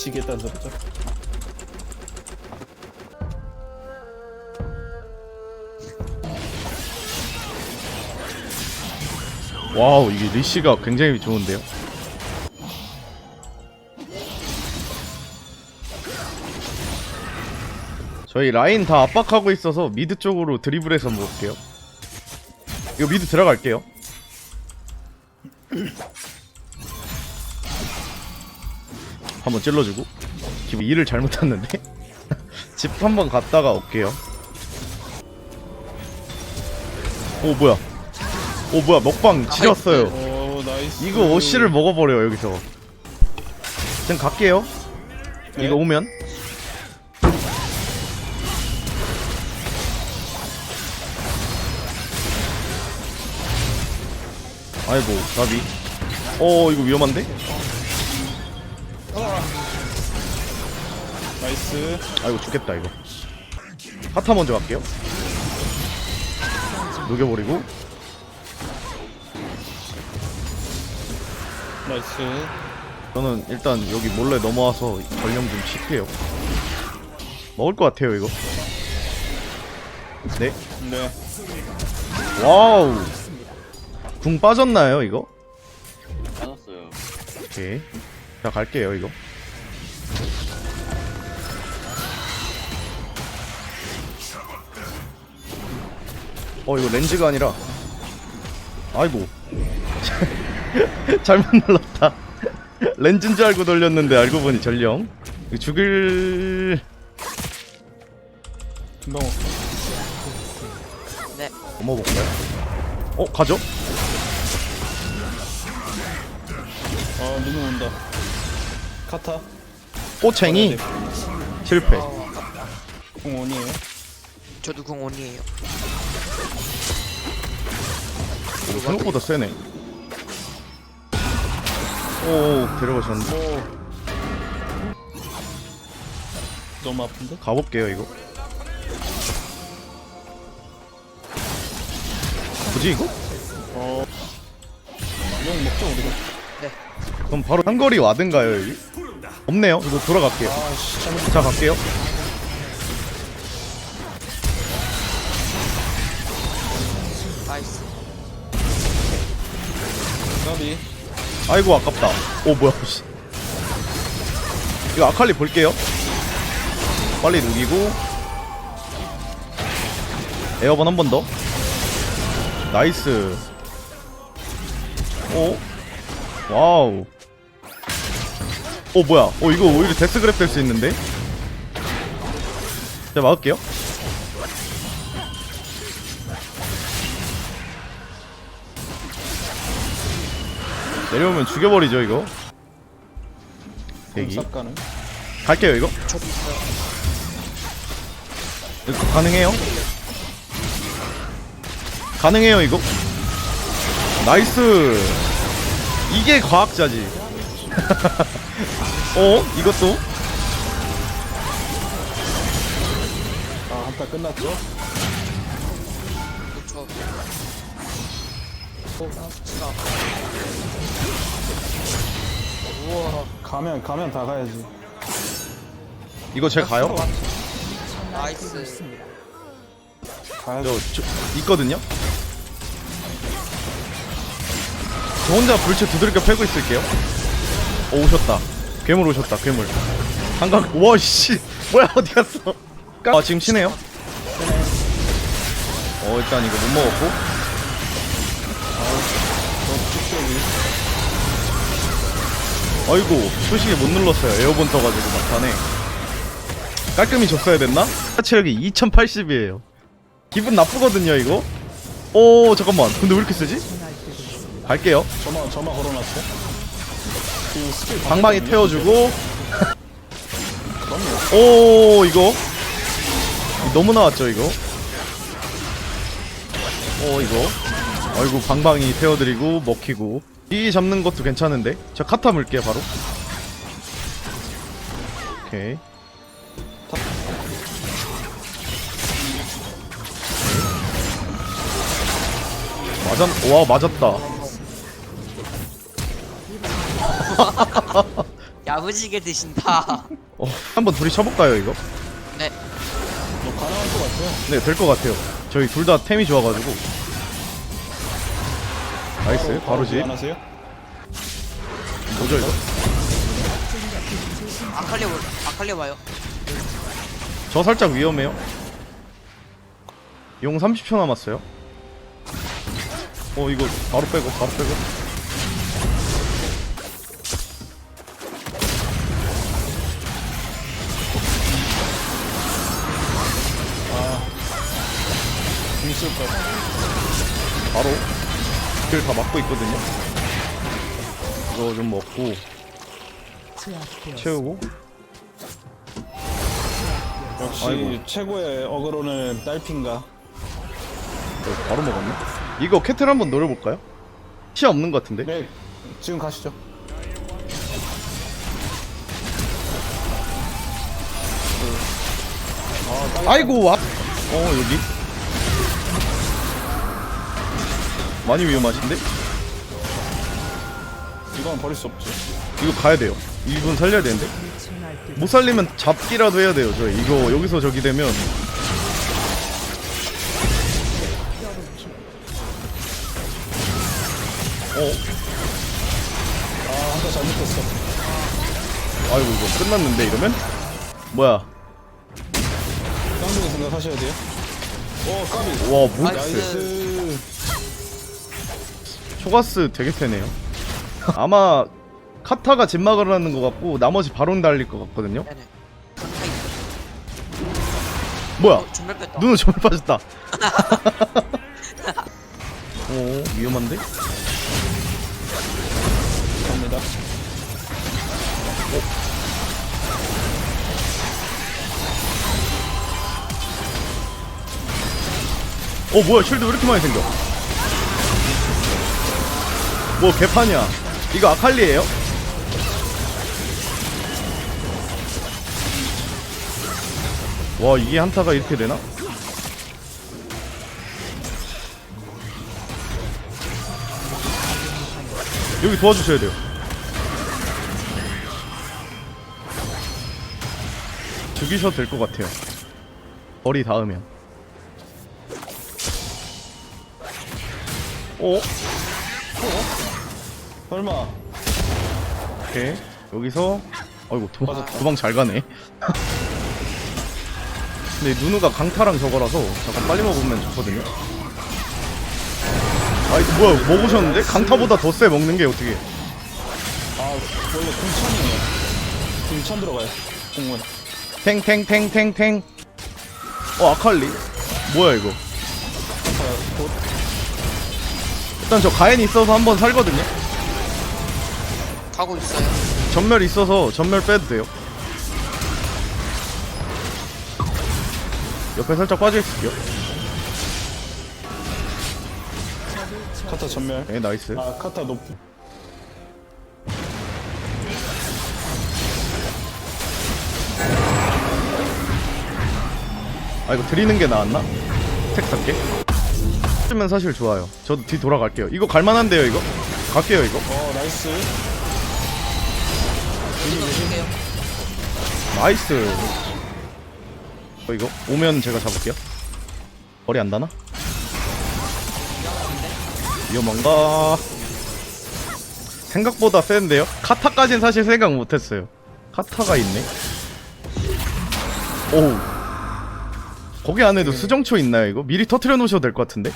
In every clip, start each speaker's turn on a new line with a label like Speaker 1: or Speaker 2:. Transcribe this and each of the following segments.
Speaker 1: 미치겠다는 소리죠.
Speaker 2: 와우 이게 리시가 굉장히 좋은데요? 저희 라인 다 압박하고 있어서 미드 쪽으로 드리블해서 먹을게요. 이거 미드 들어갈게요 한번 찔러주고. 기분 일을 잘못했는데. 집 한번 갔다가 올게요. 오 뭐야. 오 뭐야. 먹방 지렸어요.
Speaker 1: 오 나이스.
Speaker 2: 이거 오씨를 먹어버려요 여기서. 그냥 갈게요.
Speaker 1: 네.
Speaker 2: 이거 오면. 아이고 나비. 어 이거 위험한데?
Speaker 1: 나이스.
Speaker 2: 아이고 죽겠다 이거 하타 먼저 갈게요 녹여버리고
Speaker 1: 나이스.
Speaker 2: 저는 일단 여기 몰래 넘어와서 전령 좀 칠게요 먹을 것 같아요 이거 네
Speaker 1: 네.
Speaker 2: 와우 궁 빠졌나요 이거?
Speaker 3: 받았어요.
Speaker 2: 오케이 자 갈게요 이거 어 이거 렌즈가 아니라 아이고 잘못 눌렀다 렌즈인 줄 알고 돌렸는데 알고 보니 전령 죽일
Speaker 1: 금방 올게.
Speaker 2: 넘어볼까요? 어 가죠?
Speaker 1: 아 누구 온다. 카타.
Speaker 2: 꼬챙이 실패
Speaker 1: 공원이에요.
Speaker 4: 저도 궁원이에요.
Speaker 2: 이거 생각보다 세네 오 데려가셨는데
Speaker 1: 오. 너무 아픈데?
Speaker 2: 가볼게요 이거 뭐지 이거?
Speaker 1: 어. 이건 먹자 우리가.
Speaker 2: 그럼 바로 한거리 와든가요 여기? 없네요 이거 돌아갈게요
Speaker 1: 아씨 잘못.
Speaker 2: 자 갈게요
Speaker 1: 까비.
Speaker 2: 아이고 아깝다. 오 뭐야 씨. 이거 아칼리 볼게요. 빨리 녹이고. 에어번 한 번 더. 나이스. 오. 와우. 오 뭐야. 오 이거 오히려 데스그랩 될 수 있는데? 제가 막을게요 내려오면 죽여버리죠 이거 대기
Speaker 1: 가는.
Speaker 2: 갈게요 이거
Speaker 4: 저도 있어요.
Speaker 2: 이거 가능해요? 가능해요 이거? 나이스 이게 과학자지 어? 이것도?
Speaker 1: 아 한타 끝났죠?
Speaker 4: 그쵸. 어. 우와.
Speaker 1: 가면 가면 다 가야지.
Speaker 2: 이거 제가 가요?
Speaker 4: 나이스.
Speaker 1: 가야지.
Speaker 2: 저, 저 있거든요? 저 혼자 불체 두드리겨 패고 있을게요 오 오셨다 괴물 오셨다 괴물 한강 와씨 뭐야 어디 갔어 아 지금 치네요 어 일단 이거 못 먹었고 아이고 소식이 못 눌렀어요. 에어본 떠가지고 막판에 깔끔히 줬어야 됐나? 체력이 2080이에요. 기분 나쁘거든요 이거? 오 잠깐만. 근데 왜 이렇게 세지? 갈게요.
Speaker 1: 저만 저만 걸어놨어. 그 스킬
Speaker 2: 방망이. 태워주고. 오 이거? 너무 나왔죠 이거? 오 이거 아이고 방방이 태워드리고 먹히고 이 잡는 것도 괜찮은데 저 카타 물게요 바로 오케이 맞았 와 맞았다
Speaker 4: 야무지게 드신다.
Speaker 2: 어, 한번 둘이 쳐볼까요 이거?
Speaker 4: 네.
Speaker 1: 뭐 가능할 것 같아요.
Speaker 2: 네, 될 것 같아요. 저희 둘 다 템이 좋아가지고. 나이스, 바로 집.
Speaker 1: 안 하세요?
Speaker 2: 뭐죠 이거?
Speaker 4: 아칼리 올 아칼리 와요.
Speaker 2: 저 살짝 위험해요. 용 30초 남았어요. 어 이거 바로 빼고 바로 빼고.
Speaker 1: 같아요.
Speaker 2: 바로 길다 막고 있거든요. 이거 좀 먹고 채우고.
Speaker 1: 역시
Speaker 2: 아이고.
Speaker 1: 최고의 어그로는 딸핀가.
Speaker 2: 어, 바로 먹었네. 이거 캐틀 한번 노려볼까요? 시 없는 것 같은데.
Speaker 1: 네, 지금 가시죠. 아, 딸-
Speaker 2: 아이고 와. 어 여기. 많이 위험하신데?
Speaker 1: 이건 버릴 수 없죠.
Speaker 2: 이거 가야 돼요. 이분 살려야 되는데. 못 살리면 잡기라도 해야 돼요. 저 이거 여기서 저기 되면 어,
Speaker 1: 아, 한타 잘못했어.
Speaker 2: 아이고 이거 끝났는데 이러면 뭐야?
Speaker 1: 쌍둥이 생각하셔야 돼요. 오, 까비.
Speaker 2: 와 뭐?
Speaker 4: 나이스.
Speaker 1: 나이스.
Speaker 2: 초가스 되게 세네요. 아마 카타가 진막을 하는 것 같고 나머지 바론 달릴 것 같거든요.
Speaker 4: 네네.
Speaker 2: 뭐야?
Speaker 4: 어, 뺐다.
Speaker 2: 눈은 정말 빠졌다. 오 위험한데?
Speaker 1: 갑니다.
Speaker 2: 어 뭐야 쉴드 왜 이렇게 많이 생겨? 뭐 개판이야. 이거 아칼리에요? 와 이게 한타가 이렇게 되나? 여기 도와주셔야 돼요. 죽이셔도 될 것 같아요. 벌이 닿으면. 어?
Speaker 1: 설마.
Speaker 2: 오케이 여기서 어이구 도망. 도망 잘 가네 근데 누누가 강타랑 저거라서 잠깐 빨리 먹으면 좋거든요 아이 뭐야 먹으셨는데? 강타보다 더 세 먹는 게 어떻게
Speaker 1: 아, 원래 궁천이에요. 궁천 들어가요. 궁문.
Speaker 2: 탱탱탱탱탱 어 아칼리 뭐야 이거
Speaker 1: 한타 곧.
Speaker 2: 일단 저 가엔이 있어서 한번 살거든요
Speaker 4: 가고 있어요.
Speaker 2: 전멸 있어서 전멸 빼도 돼요 옆에 살짝 빠져 있을게요
Speaker 1: 카타 전멸.
Speaker 2: 네 나이스
Speaker 1: 아, 카타 높.
Speaker 2: 아 이거 드리는 게 나았나? 택 살게 쓰 면 사실 좋아요 저도 뒤 돌아갈게요 이거 갈만한데요 이거? 갈게요 이거
Speaker 1: 어, 나이스.
Speaker 4: 이거 줄게요.
Speaker 2: 나이스 어 이거 오면 제가 잡을게요 머리 안 다나? 위험한가? 생각보다 센데요? 카타까진 사실 생각 못했어요 카타가 있네 오우 거기 안에도 수정초 있나요 이거? 미리 터트려 놓으셔도 될 것 같은데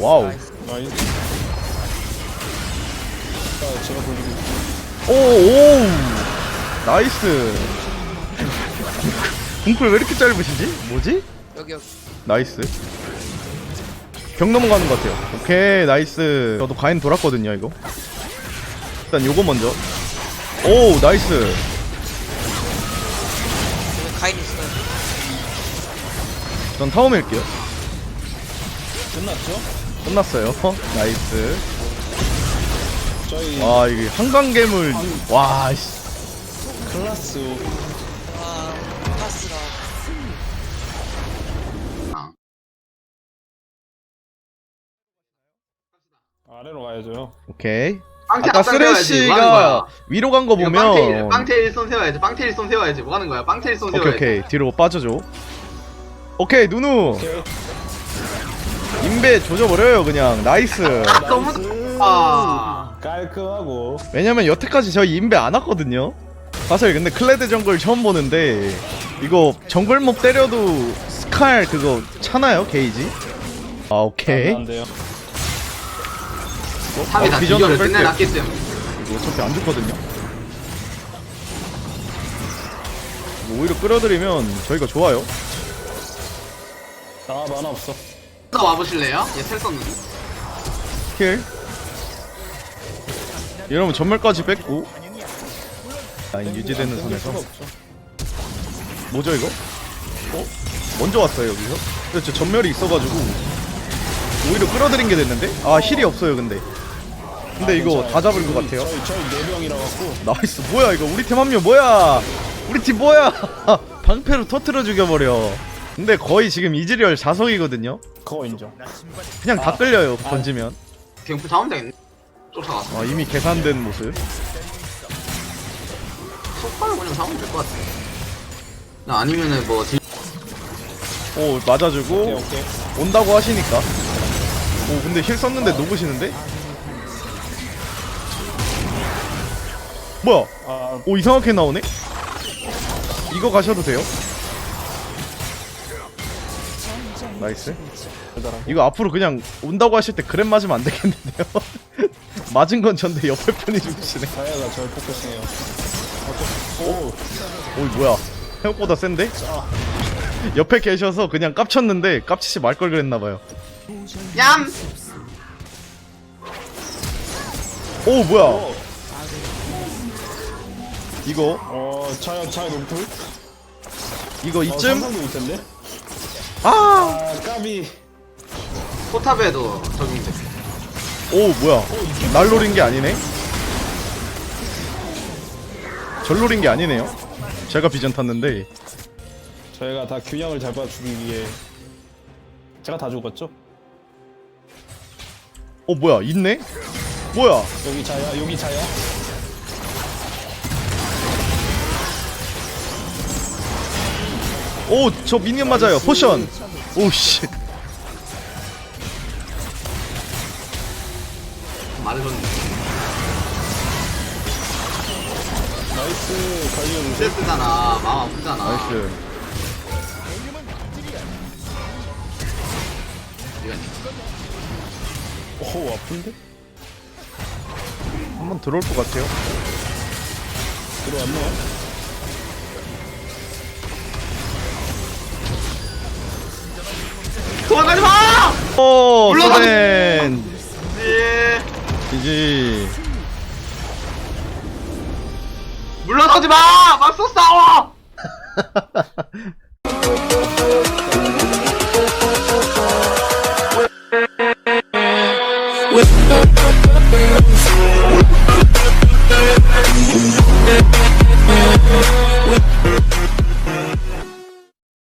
Speaker 2: 와우
Speaker 1: 나이스. 자, 제가 돌리고.
Speaker 2: 오, 오, 나이스. 궁쿨 왜 이렇게 짧으시지? 뭐지?
Speaker 4: 여기 여기.
Speaker 2: 나이스. 벽 넘어가는 것 같아요. 오케이, 나이스. 저도 가인 돌았거든요, 이거. 일단 요거 먼저. 오, 나이스.
Speaker 4: 여기 가인 있어요.
Speaker 2: 전 타워 밀게요.
Speaker 1: 끝났죠?
Speaker 2: 끝났어요. 나이스.
Speaker 1: 저희
Speaker 2: 와, 이게 한강 괴물. 와, 씨.
Speaker 1: 클라스
Speaker 4: 와, 파스라.
Speaker 1: 아래로 가야죠.
Speaker 2: 오케이. 아까.
Speaker 5: 뭐?
Speaker 2: 쓰레쉬가 위로 간 거 보면
Speaker 5: 빵태 일손 세워야지. 빵태 일손 세워야지. 뭐 하는 거야? 일손
Speaker 2: 오케이
Speaker 5: 세워야지.
Speaker 2: 오케이 뒤로 빠져줘 오케이 누누
Speaker 1: 오케이.
Speaker 2: 인베 조져버려요 그냥 나이스
Speaker 5: 너무 아.
Speaker 1: 깔끔하고.
Speaker 2: 왜냐면 여태까지 저희 인베 안 왔거든요 사실 근데 클레드 정글 처음 보는데 이거 정글몹 때려도 스칼 그거 차나요 게이지? 아 오케이
Speaker 1: 안 돼요.
Speaker 5: 탑이
Speaker 2: 어,
Speaker 5: 다
Speaker 2: 비전으로
Speaker 5: 비결을
Speaker 2: 뺄게요.
Speaker 5: 끝내놨기 때문에.
Speaker 2: 이거 어차피 안 죽거든요 뭐 오히려 끌어들이면 저희가 좋아요
Speaker 1: 아, 만화 없어.
Speaker 5: 또 와보실래요? 얘텔 썼는데.
Speaker 2: 킬 이러면 전멸까지 뺐고 라인 유지되는 선에서. 뭐죠 이거? 어? 먼저 왔어요 여기서? 그렇죠 전멸이 있어가지고 오히려 끌어들인 게 됐는데? 아 힐이 없어요 근데 근데
Speaker 1: 아,
Speaker 2: 이거. 다 잡을 것 같아요
Speaker 1: 저희, 저희 네 명이라 갖고.
Speaker 2: 나이스 뭐야 이거 우리 팀한명 뭐야 우리 팀 뭐야 방패로 터트려 죽여버려 근데 거의 지금 이즈리얼 자석이거든요
Speaker 1: 그거 인정.
Speaker 2: 그냥 다 끌려요 던지면
Speaker 5: 경프 잡으면 되겠네. 쫓아가서.
Speaker 2: 아 이미 계산된 모습
Speaker 5: 속발을 그냥 잡으면 될 것 같아. 나 아니면은 뭐 딜...
Speaker 2: 오 맞아주고
Speaker 1: 오케이, 오케이.
Speaker 2: 온다고 하시니까 오 근데 힐 썼는데 녹으시는데? 뭐야
Speaker 1: 아,
Speaker 2: 오 이상하게 나오네? 이거 가셔도 돼요? 나이스. 이거 앞으로 그냥 온다고 하실 때 그랩 맞으면 안 되겠는데요? 맞은 건 전데 옆에 분이 죽으시네
Speaker 1: 다이아가 포커싱해요. 오,
Speaker 2: 오이 뭐야 생각보다 센데? 옆에 계셔서 그냥 깝쳤는데 깝치지 말 걸 그랬나봐요
Speaker 5: 얌!
Speaker 2: 오 뭐야
Speaker 1: 오.
Speaker 2: 이거
Speaker 1: 어, 차야, 차야 높을?
Speaker 2: 이거
Speaker 1: 어,
Speaker 2: 이쯤?
Speaker 1: 못했네.
Speaker 2: 아!
Speaker 1: 아, 까비.
Speaker 5: 포탑에도 적용돼.
Speaker 2: 오 뭐야 날 노린 게 아니네 절 노린 게 아니네요 제가 비전 탔는데
Speaker 1: 저희가 다 균형을 잡아주기 위해 제가 다 죽었죠?
Speaker 2: 어 뭐야 있네? 뭐야
Speaker 1: 여기 자야, 여기 자야.
Speaker 2: 오 저 미니언 맞아요 포션 오씨
Speaker 5: 말해줬네.
Speaker 1: 나이스, 관리해주세요.
Speaker 5: 스트레스잖아. 마음 아프잖아.
Speaker 2: 나이스
Speaker 1: 오, 아픈데?
Speaker 2: 한번 들어올 것 같아요
Speaker 1: 들어왔네요.
Speaker 5: 도망가지 마!
Speaker 2: 오
Speaker 5: 물러가지-
Speaker 2: 소덴
Speaker 5: 예.
Speaker 2: 지지
Speaker 5: 물러서지 마! 맞서 싸워!